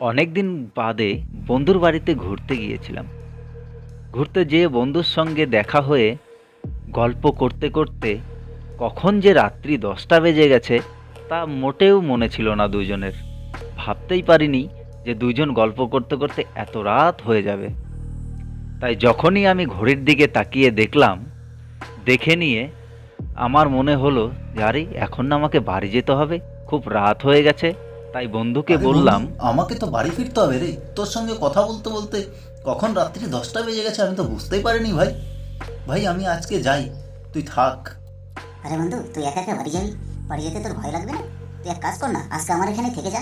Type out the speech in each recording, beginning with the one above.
অনেক দিন বাদে বন্ধুর বাড়িতে ঘুরতে গিয়েছিলাম। ঘুরতে যেয়ে বন্ধুর সঙ্গে দেখা হয়ে, গল্প করতে করতে কখন যে রাত্রি দশটা বেজে গেছে, তা মোটেও মনে ছিল না দুজনের ভাবতেই পারিনি যে দুজন গল্প করতে করতে এত রাত হয়ে যাবে। তাই যখনই আমি ঘড়ির দিকে তাকিয়ে দেখলাম, দেখে নিয়ে আমার মনে হলো যে আরে, এখন না আমাকে বাড়ি যেতে হবে, খুব রাত হয়ে গেছে তাই বন্ধুকে বললাম আমাকে তো বাড়ি ফিরতে হবে রে। তোর সঙ্গে কথা বলতে বলতে কখন রাত্রি দশটা বেজে গেছে আমি তো বুঝতেই পারিনি ভাই। ভাই আমি আজকে যাই। তুই থাক। আরে বন্ধু তুই একা একা বাড়ি যাবি? বাড়ি যেতে তোর ভয় লাগবে না? তুই এক কাজ কর না আজকে আমার এখানে থেকে যা।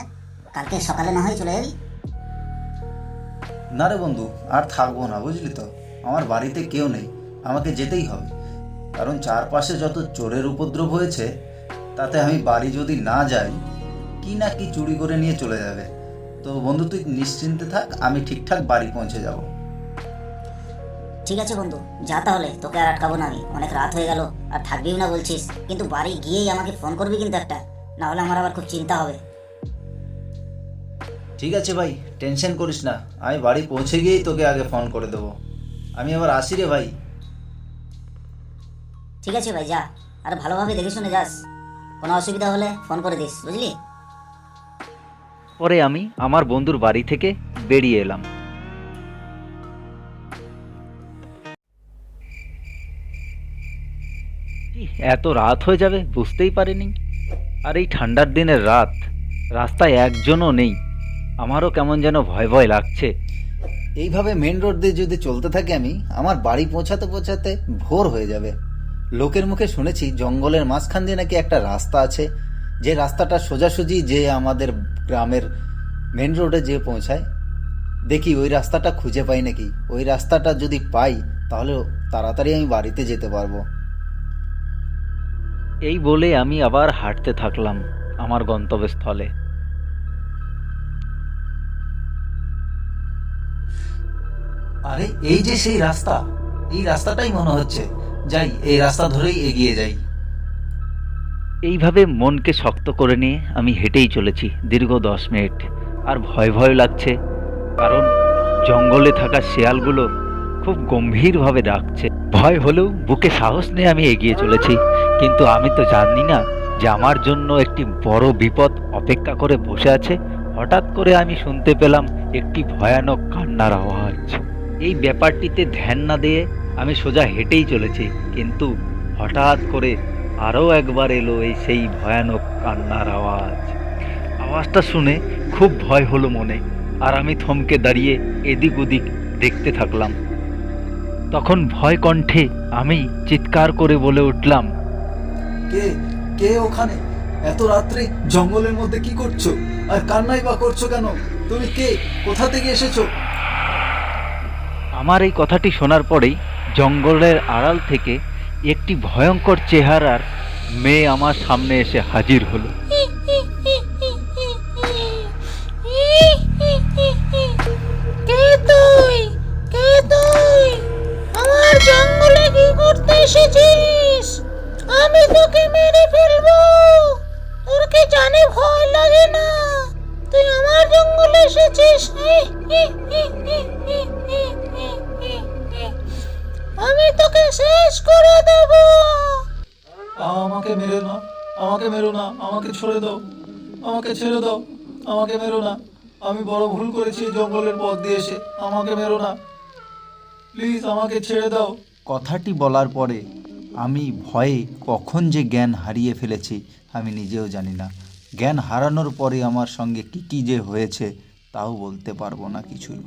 কালকে সকালে না হয় চলে যাবি। না রে বন্ধু আর থাকব না বুঝলি তো? আমার বাড়িতে কেউ নেই আমাকে যেতেই হবে। কারণ চারপাশে যত চোরের উপদ্রব হয়েছে তাতে আমি বাড়ি যদি না যাই কি না কি চুরি করে নিয়ে চলে যাবে। তো বন্ধু তুই নিশ্চিন্তে থাক আমি ঠিকঠাক বাড়ি পৌঁছে যাব। ঠিক আছে বন্ধু যা তাহলে তোকে আর আটকাবো না আমি। অনেক রাত হয়ে গেল আর থাকবিও না বলছিস। কিন্তু বাড়ি গিয়েই আমাকে ফোন করবি কিন্তু একটা না হলে আমার আবার খুব চিন্তা হবে। ঠিক আছে ভাই টেনশন করিস না। আমি বাড়ি পৌঁছে গিয়েই তোকে আগে ফোন করে দেবো। আমি আবার আসি রে ভাই। ঠিক আছে ভাই যা। আর ভালোভাবে দেখে শুনে যাস। কোনো অসুবিধা হলে ফোন করে দিস বুঝলি? পরে আমি আমার বন্ধুর বাড়ি থেকে বেরিয়ে এলাম। এত রাত হয়ে যাবে? বুঝতেই পারিনি। আর এই ঠান্ডার দিনের রাত, রাস্তায় একজনও নেই। আমারও কেমন যেন ভয় ভয় লাগছে। এইভাবে মেন রোড দিয়ে যদি চলতে থাকি আমি, আমার বাড়ি পৌঁছাতে পৌঁছাতে ভোর হয়ে যাবে। লোকের মুখে শুনেছি জঙ্গলের মাঝখান দিয়ে নাকি একটা রাস্তা আছে। যে রাস্তাটা সোজাসুজি যে আমাদের গ্রামের মেন রোডে যে পৌঁছায়। দেখি ওই রাস্তাটা খুঁজে পাই নাকি। ওই রাস্তাটা যদি পাই তাহলে তাড়াতাড়ি আমি বাড়িতে যেতে পারব। এই বলে আমি আবার হাঁটতে থাকলাম আমার গন্তব্যস্থলে। আরে এই যে সেই রাস্তা এই রাস্তাটাই মনে হচ্ছে। যাই এই রাস্তা ধরেই এগিয়ে যাই। এইভাবে মনকে শক্ত করে নিয়ে আমি হেঁটেই চলেছি দীর্ঘ দশ মিনিট। আর ভয় ভয় লাগছে, কারণ জঙ্গলে থাকা শেয়ালগুলো খুব গম্ভীরভাবে ডাকছে। ভয় হলেও বুকে সাহস নিয়ে আমি এগিয়ে চলেছি, কিন্তু আমি তো জানি না যে আমার জন্য একটি বড় বিপদ অপেক্ষা করে বসে আছে। হঠাৎ করে আমি শুনতে পেলাম একটি ভয়ানক কান্নার আওয়াজ। এই ব্যাপারটিতে ধ্যান না দিয়ে আমি সোজা হেঁটেই চলেছি, কিন্তু হঠাৎ করে আরও একবার এলো এই সেই ভয়ানক কান্নার আওয়াজ। আওয়াজটা শুনে খুব ভয় হলো মনে আর আমি থমকে দাঁড়িয়ে এদিক ওদিক দেখতে থাকলাম। তখন ভয় কণ্ঠে আমি চিৎকার করে বলে উঠলাম কে কে ওখানে? এত রাত্রে জঙ্গলের মধ্যে কি করছ? আর কান্নাই বা করছ কেন? তুমি কে? কোথা থেকে এসেছ? আমার এই কথাটি শোনার পরেই জঙ্গলের আড়াল থেকে একটি ভয়ঙ্কর চেহারার মেয়ে আমার সামনে এসে হাজির হলো। এসেছিস? আমি তোকে মেরে ফেলব। জানে ভয় লাগে না? তুই আমার জঙ্গলে এসেছিস? শেষ করে দেবো। আমাকে মেরো না আমাকে মেরো না আমাকে ছেড়ে দাও আমাকে ছেড়ে দাও আমাকে মেরো না। আমি বড় ভুল করেছি জঙ্গলের পথ দিয়ে এসে আমাকে মেরো না। প্লিজ আমাকে ছেড়ে দাও। কথাটি বলার পরে আমি ভয়ে কখন যে জ্ঞান হারিয়ে ফেলেছি আমি নিজেও জানি না। জ্ঞান হারানোর পরে আমার সঙ্গে কী কী যে হয়েছে তাও বলতে পারব না কিছুই।